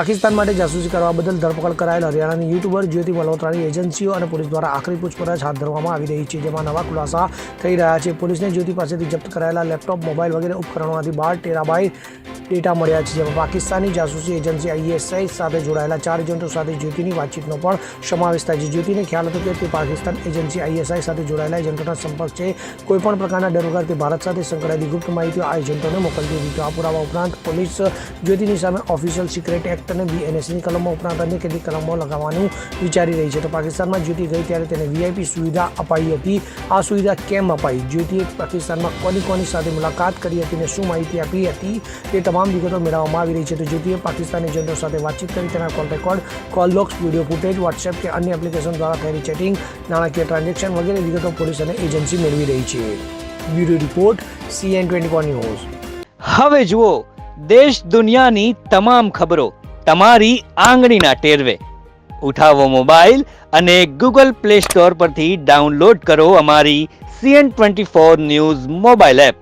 પાકિસ્તાન માટે જાસૂસી કરવા બદલ ધરપકડ કરાયેલ હરિયાણાની યુટ્યુબર જ્યોતિ મલ્હોત્રાની એજન્સીઓ અને પોલીસ દ્વારા આખરી પૂછપરછ હાથ ધરવામાં આવી રહી છે, જેમાં નવા ખુલાસા થઈ રહ્યા છે. પોલીસને જ્યોતિ પાસેથી જપ્ત કરાયેલા લેપટોપ, મોબાઈલ વગેરે ઉપકરણોમાંથી બાર ટેરાબાઇટ ડેટા મળ્યા છે, જેમાં પાકિસ્તાની જાસૂસી એજન્સી આઈએસઆઈ સાથે જોડાયેલા ચાર એજન્ટો સાથે જ્યોતિની વાતચીતનો પણ સમાવેશ થાય છે. જ્યોતિને ખ્યાલ હતો કે તે પાકિસ્તાન એજન્સી આઈએસઆઈ સાથે જોડાયેલા એજન્ટોના સંપર્ક છે. કોઈપણ પ્રકારના ડર તે ભારત સાથે સંકળાયેલી ગુપ્ત માહિતીઓ આ એજન્ટોને મોકલતી હતી. તો આ પુરાવા ઉપરાંત પોલીસ જ્યોતિની સામે ઓફિશિયલ સિક્રેટ એક્ટ અને બીએનએસની કલમો ઉપરાંત અન્ય કેટલીક કલમો લગાવવાનું વિચારી રહી છે. તો પાકિસ્તાનમાં જ્યોતિ ગઈ ત્યારે તેને વીઆઈપી સુવિધા અપાઈ હતી. આ સુવિધા કેમ અપાઈ? જ્યોતિએ પાકિસ્તાનમાં કોની કોની સાથે મુલાકાત કરી હતી અને શું માહિતી આપી હતી તે તમામ વિગતો મેળવવામાં આવી રહી છે. તો જ્યોતિએ પાકિસ્તાની એજન્ટો સાથે વાતચીત કરી તેના call record, call logs video footage WhatsApp કે અન્ય એપ્લિકેશન દ્વારા થયેલી ચેટિંગ, નાણાકીય ટ્રાન્ઝેક્શન વગેરે વિગતો પોલીસ અને એજન્સી મેળવી રહી છે. Bureau report CN twenty four news. હવે જુઓ, દેશ દુનિયાની તમામ ખબરો તમારી આંગળીના ટેરવે. ઉઠાવો મોબાઈલ અને ગૂગલ પ્લે સ્ટોર પરથી ડાઉનલોડ કરો અમારી CN twenty four news mobile app.